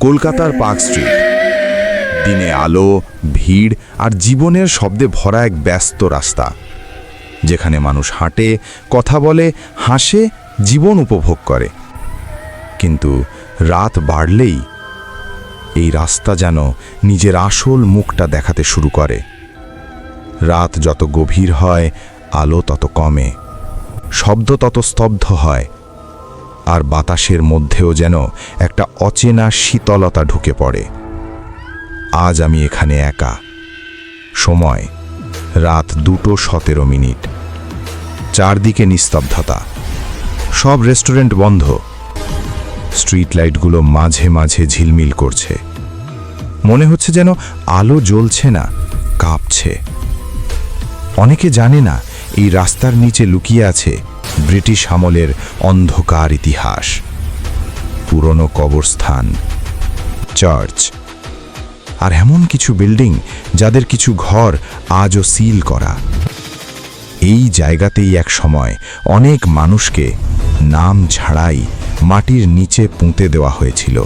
কলকাতার park street. দিনে আলো, ভিড় আর জীবনের শব্দে ভরা এক ব্যস্ত রাস্তা, যেখানে মানুষ হাঁটে, কথা বলে, হাসে, জীবন উপভোগ করে। কিন্তু রাত বাড়লেই এই রাস্তা যেন নিজের আসল মুখটা দেখাতে শুরু করে। রাত যত গভীর হয়, আলো তত কমে, শব্দ তত স্তব্ধ হয় আর বাতাসের মধ্যেও যেন একটা অচেনা শীতলতা ঢুকে পড়ে। আজ আমি এখানে একা। সময়, রাত দুটো সতেরো মিনিট। চারদিকে নিস্তব্ধতা। সব রেস্টুরেন্ট বন্ধ। স্ট্রিট লাইটগুলো মাঝে মাঝে ঝিলমিল করছে। মনে হচ্ছে যেন আলো জ্বলছে না, কাঁপছে। অনেকে জানে না, এই রাস্তার নিচে লুকিয়ে আছে ব্রিটিশ আমলের অন্ধকার ইতিহাস। পুরনো কবরস্থান, চার্চ, আর এমন কিছু বিল্ডিং যাদের কিছু ঘর আজও সিল করা। এই জায়গাতেই এক সময় অনেক মানুষকে নাম ছাড়াই মাটির নিচে পুঁতে দেওয়া হয়েছিল।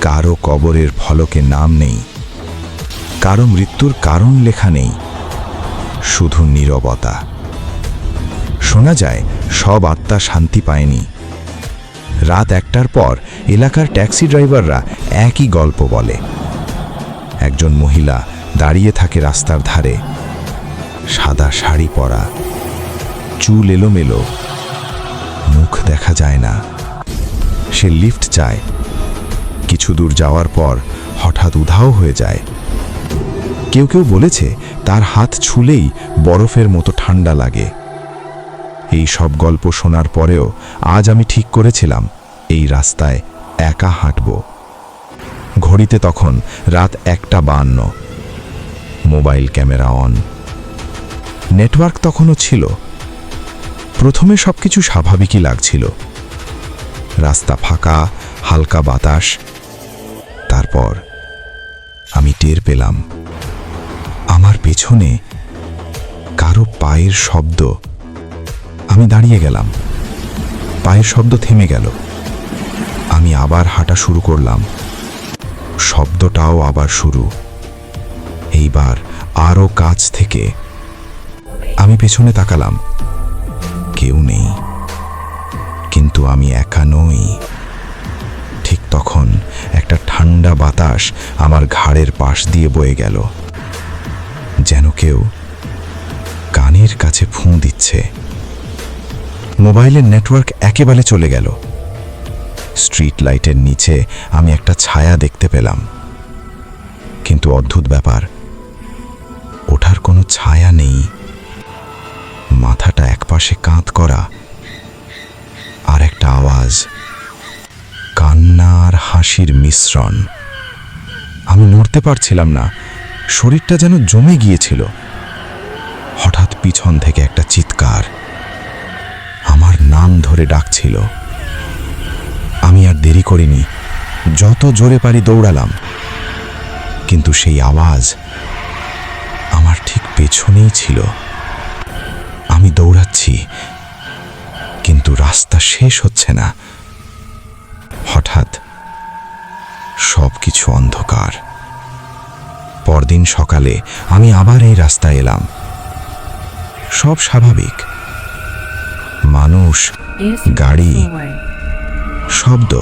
কারও কবরের ফলকে নাম নেই, কারও মৃত্যুর কারণ লেখা নেই, শুধু নীরবতা। শোনা যায়, সব আত্মা শান্তি পায়নি। রাত একটার পর এলাকার ট্যাক্সি ড্রাইভাররা একই গল্প বলে। একজন মহিলা দাঁড়িয়ে থাকে রাস্তার ধারে। সাদা শাড়ি পরা। চুল এলোমেলো। মুখ দেখা যায় না। সে লিফট চায়। কিছু দূর যাওয়ার পর হঠাৎ উধাও হয়ে যায়। কেউ কেউ বলেছে, তার হাত ছুলেই বরফের মতো ঠান্ডা লাগে। এই সব গল্প শোনার পরেও আজ আমি ঠিক করেছিলাম এই রাস্তায় একা হাঁটব। ঘড়িতে তখন রাত একটা বান্ন। Mobile camera on. নেটওয়ার্ক তখনও ছিল। প্রথমে সব কিছু স্বাভাবিকই লাগছিল। রাস্তা ফাঁকা, হালকা বাতাস। তারপর আমি টের পেলাম, আমার পেছনে কারও পায়ের শব্দ আমি দাঁড়িয়ে গেলাম। পায়ের শব্দ থেমে গেল। আমি আবার হাঁটা শুরু করলাম। শব্দটাও আবার শুরু। এইবার আরও কাছ থেকে। আমি পেছনে তাকালাম। কেউ নেই। কিন্তু আমি একা নই। ঠিক তখন একটা ঠান্ডা বাতাস আমার ঘাড়ের পাশ দিয়ে বয়ে গেল। যেন কেউ কানের কাছে ফুঁ দিচ্ছে। মোবাইলের নেটওয়ার্ক একেবারে চলে গেল। স্ট্রিট লাইটের নিচে আমি একটা ছায়া দেখতে পেলাম। কিন্তু অদ্ভুত ব্যাপার, ওঠার কোনো ছায়া নেই। মাথাটা একপাশে কাঁত করা আর একটা আওয়াজ, কান্না আর হাসির মিশ্রণ। আমি নড়তে পারছিলাম না, শরীরটা যেন জমে গিয়েছিল। হঠাৎ পিছন থেকে একটা চিৎকার। আমার নাম ধরে ডাকছিল। আমি আর দেরি করিনি, যত জোরে পারি দৌড়ালাম। কিন্তু সেই আওয়াজ আমার ঠিক পেছনেই ছিল। আমি দৌড়াচ্ছি, কিন্তু রাস্তা শেষ হচ্ছে না। হঠাৎ সব কিছু অন্ধকার। পরদিন সকালে আমি আবার এই রাস্তায় এলাম। সব স্বাভাবিক। মানুষ গাড়ি শব্দ।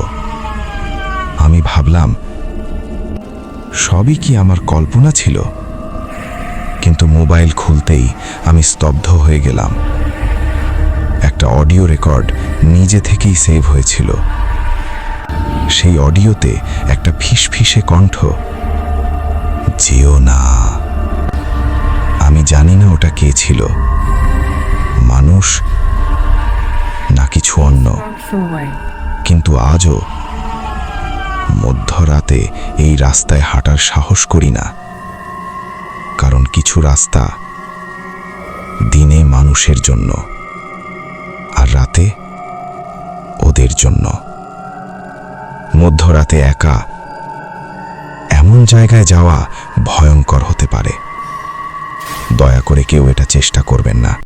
আমি ভাবলাম সবই কি আমার কল্পনা ছিল? কিন্তু মোবাইল খুলতেই আমি স্তব্ধ হয়ে গেলাম। একটা অডিও রেকর্ড নিজে থেকেই সেভ হয়েছিল। সেই অডিওতে একটা ফিসফিসে কণ্ঠ যেও না। আমি জানি না ওটা কে ছিল। মানুষ কিন্তু আজও মধ্যরাতে এই রাস্তায় হাঁটার সাহস করি না। কারণ কিছু রাস্তা দিনে মানুষের জন্য আর রাতে ওদের জন্য। মধ্যরাতে একা এমন জায়গায় যাওয়া ভয়ঙ্কর হতে পারে। দয়া করে কেউ এটা চেষ্টা করবেন না।